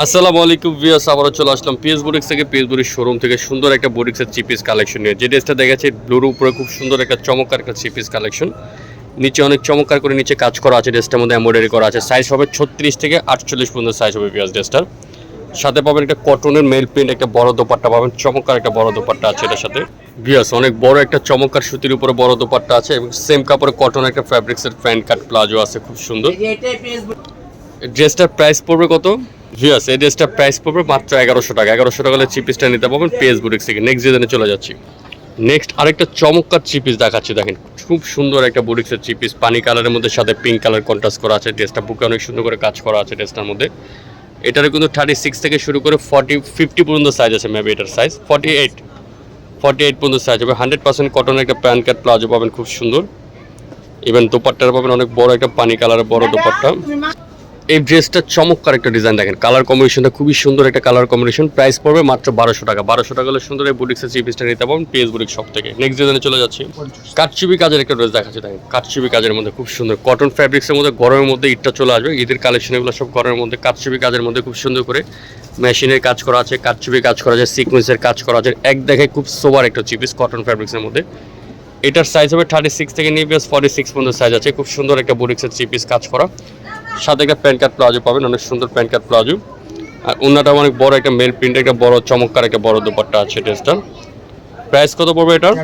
আসসালামু আলাইকুম ভিয়াস আবারও চলে আসলাম পিএস বুরিক্স থেকে। পিএস বুরিক্স শোরুম থেকে সুন্দর একটা বুরিক্সের চিপিস কালেকশন নিয়ে। যে ড্রেসটা দেখাচ্ছে ব্লুর উপরে খুব সুন্দর একটা চমৎকার একটা চিপিস কালেকশন নিচে অনেক চমৎকার করে নিচে কাজ করা আছে ড্রেসটার মধ্যে এমব্রয়ডারি করা আছে। সাইজ হবে ছত্রিশ থেকে আটচল্লিশ পর্যন্ত সাইজ হবে ভিয়াস ড্রেসটার সাথে পাবেন একটা কটনের মেল প্রিন্ট একটা বড় দোপাট্টা পাবেন। চমৎকার একটা বড় দোপাট্টা আছে এটার সাথে। ভিয়াস অনেক বড় একটা চমৎকার সুতির উপরে বড় দোপাট্টা আছে এবং সেম কাপড়ে কটন একটা ফ্যাব্রিক্সের প্যান্ট কাট প্লাজো আছে খুব সুন্দর। ড্রেসটার প্রাইস পড়বে কত? ভিয়াস এই ড্রেসটার প্রাইস পড়বে মাত্র এগারোশো টাকা। এগারোশো টাকা হলে চিপিসটা নিতে পারবেন পেস বুটিক্স থেকে। নেক্সট ডিজাইনে চলে যাচ্ছি। নেক্সট আরেকটা চমৎকার চিপিস দেখাচ্ছি দেখেন। খুব সুন্দর একটা বুটিক্সের চিপিস পানি কালারের মধ্যে সাথে পিঙ্ক কালার কন্ট্রাস্ট করা আছে। ড্রেসটা বুকে অনেক সুন্দর করে কাজ করা আছে ড্রেসটার মধ্যে। এটার কিন্তু থার্টি সিক্স থেকে শুরু করে ফর্টি ফিফটি পর্যন্ত সাইজ আছে মেবি এটার size forty eight forty eight পর্যন্ত সাইজ হবে। হান্ড্রেড পার্সেন্ট কটনের একটা প্যান্ট কাট প্লাজো পাবেন খুব সুন্দর। ইভেন দোপাট্টার পাবেন অনেক বড় একটা পানি কালারের বড় দোপাট্টা। এই ড্রেসটা চমৎকার একটা ডিজাইন দেখেন। কালার কম্বিনেশনটা খুবই সুন্দর একটা কালার কম্বিনেশন প্রাইস পড়বে মাত্র বারোশো টাকা। বারোশো টাকা হলে সুন্দর এই বুটিক্সের চিপিসটা নিতে পারবেন পিএস বুটিক শপ থেকে। নেক্সট ডিজাইনে চলে যাচ্ছি। কাটচিবি কাজের একটা ড্রেস দেখাচ্ছে দেখেন। কাটচিবি কাজের মধ্যে খুব সুন্দর। কটন ফ্যাব্রিক্সের মধ্যে গরমের মধ্যে ইটটা চলে আসবে। ঈদের কালেকশন এগুলো সব গরমের মধ্যে। কাটচিবি কাজের মধ্যে খুব সুন্দর করে মেশিনের কাজ করা আছে কাটচিবি কাজ করা আছে সিকোয়েন্সের কাজ করা আছে। এক দেখে খুব সোবার একটা চিপিস কটন ফ্যাব্রিক্সের মধ্যে। এটার সাইজ হবে থার্টি সিক্স থেকে নিয়ে বেশ ফর্টি সিক্স পর্যন্ত সাইজ আছে। খুব সুন্দর একটা বুটিক্সের চিপিস কাজ করা। সাথে একটা প্যান্ট কার্ড প্লাজো পাবেন অনেক সুন্দর প্যান্ট কার্ড প্লাজো। আর অন্যটা অনেক বড় একটা মেল প্রিন্ট একটা বড় চমৎকার একটা বড় দোপাট্টা আছে ড্রেসটা প্রাইস কত পড়বে এটার?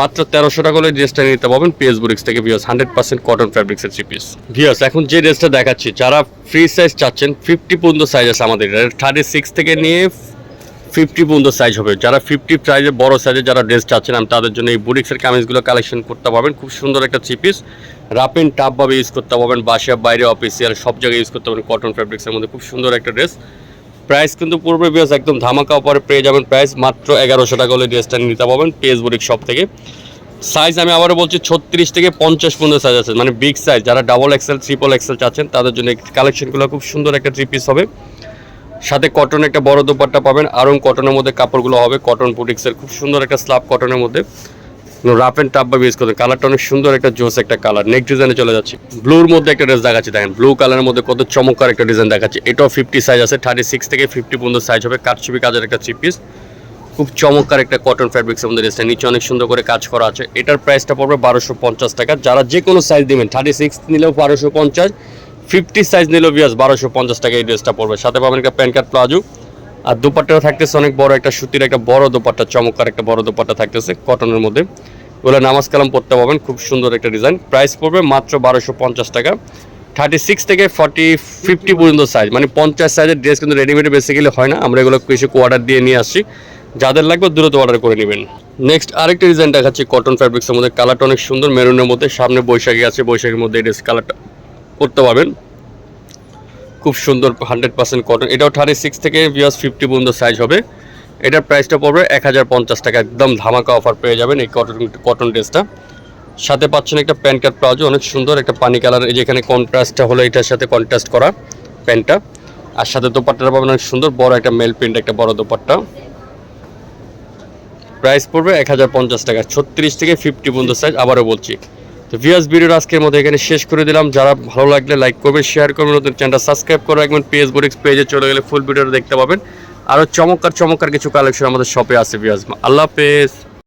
মাত্র তেরোশো টাকা হলে ড্রেসটা নিতে পারবেন পিএস বুরিক্স থেকে ভিওস হান্ড্রেড পার্সেন্ট কটন ফ্যাব্রিক্সের চিপিস ভিওস এখন যে ড্রেসটা দেখাচ্ছি যারা ফ্রি সাইজ চাচ্ছেন ফিফটি পর্যন্ত সাইজ আছে আমাদের। থার্টি সিক্স থেকে নিয়ে ফিফটি পর্যন্ত সাইজ হবে। যারা ফিফটি সাইজে বড় সাইজে যারা ড্রেস চাচ্ছেন আমি তাদের জন্য এই বুটিক্সের কামিজগুলো কালেকশন করতে পারবেন। খুব সুন্দর একটা চিপিস রাপ এন্ড টাপভাবে ইউজ করতে পারবেন। বাসা বাইরে অফিসিয়াল সব জায়গায় ইউজ করতে পারবেন। কটন ফ্যাব্রিক্সের মধ্যে খুব সুন্দর একটা ড্রেস প্রাইস কিন্তু পূর্বে বিয়াস একদম ধামাকা অফারে পেয়ে যাবেন। প্রাইস মাত্র এগারোশো টাকা হলে ড্রেসটা নিতে পারবেন পেস বুটিক শপ থেকে। সাইজ আমি আবারও বলছি, ছত্রিশ থেকে পঞ্চাশ পর্যন্ত সাইজ আছে। মানে বিগ সাইজ যারা ডাবল এক্সেল ট্রিপল এক্সেল চাচ্ছেন, তাদের জন্য কালেকশনগুলো খুব সুন্দর একটা থ্রি পিস হবে। সাথে কটন একটা বড় দোপাট্টা পাবেন। আরং কটনের মধ্যে কাপড়গুলো হবে। কটন বুটিক্সের খুব সুন্দর একটা স্লাব কটনের মধ্যে। রাফ অ্যান্ড টাপ বা ইউজ করতে কালারটা অনেক সুন্দর একটা জোস একটা কালার নেক্সট ডিজাইনে চলে যাচ্ছে। ব্লুর মধ্যে একটা ড্রেস দেখাচ্ছি, দেখেন। ব্লু কালারের মধ্যে কত চমৎকার একটা ডিজাইন দেখাচ্ছে। এটাও ফিফটি সাইজ আছে। থার্টি সিক্স থেকে ফিফটি পর্যন্ত সাইজ হবে। কাটছবি কাজের একটা থ্রি পিস খুব চমৎকার একটা কটন ফ্যাব্রিক্সের মধ্যে ড্রেসটা নিচে অনেক সুন্দর করে কাজ করা আছে। এটার প্রাইসটা পড়বে বারোশো পঞ্চাশ টাকা। যারা যে কোনো সাইজ দিবেন থার্টি সিক্স নিলেও বারোশো পঞ্চাশ। ফিফটি সাইজ নিলেও বিয়াস বারোশো পঞ্চাশ টাকা এই ড্রেসটা পড়বে সাথে পাবেন একটা প্যান্ট কার্ড প্লাজো। আর দুপাট্টা থাকতেছে অনেক বড় একটা সুতির একটা বড় দোপাট্টা, চমৎকার একটা বড় দোপাট্টা থাকতেছে কটনের মধ্যে। ওগুলো নামাজ কালাম পড়তে পাবেন, খুব সুন্দর একটা ডিজাইন প্রাইস পড়বে মাত্র বারোশো পঞ্চাশ টাকা। থার্টি সিক্স থেকে ফর্টি ফিফটি পর্যন্ত সাইজ মানে পঞ্চাশ সাইজের ড্রেস কিন্তু রেডিমেড বেসিক্যালি হয় না। আমরা এগুলো কিছু অর্ডার দিয়ে নিয়ে আসছি। যাদের লাগবে দ্রুত অর্ডার করে নেবেন। নেক্সট আরেকটা ডিজাইন দেখাচ্ছি কটন ফ্যাব্রিক্সের মধ্যে। কালারটা অনেক সুন্দর মেরুনের মধ্যে, সামনে বৈশাখী আছে, বৈশাখীর মধ্যে এই ড্রেস কালারটা করতে পারবেন। খুব সুন্দর হান্ড্রেড পার্সেন্ট কটন এটাও থার্টি সিক্স থেকে বিয়াস ফিফটি পর্যন্ত সাইজ হবে। এটার প্রাইসটা পড়বে এক হাজার পঞ্চাশ টাকা। একদম ধামাকা অফার পেয়ে যাবেন এই কটন কটন ড্রেসটা সাথে পাচ্ছেন একটা প্যান্ট কার্ড প্লাজো, অনেক সুন্দর একটা পানি কালার যেখানে কন্ট্রাস্টটা হলো, এটার সাথে কন্ট্রাস্ট করা প্যান্টটা আর সাথে দোপাট্টাটা পাবেন অনেক সুন্দর, বড় একটা মেল প্রিন্ট একটা বড় দোপাট্টা। প্রাইস পড়বে এক হাজার পঞ্চাশ টাকা। ছত্রিশ থেকে ফিফটি পর্যন্ত সাইজ আবারও বলছি। তো ভিউয়ার্স ভিডিও আজকের মতো এখানে শেষ করে দিলাম। যারা ভালো লাগলে লাইক করবে শেয়ার করবে, নতুন চ্যানেলটা সাবস্ক্রাইব করে রাখবেন। পেজ বোরিক্স পেজে চলে গেলে ফুল ভিডিওটা দেখতে পাবেন। আরও চমৎকার চমৎকার কিছু কালেকশন আমাদের শপে আছে ভিউয়ার্স আল্লাহ হাফেজ।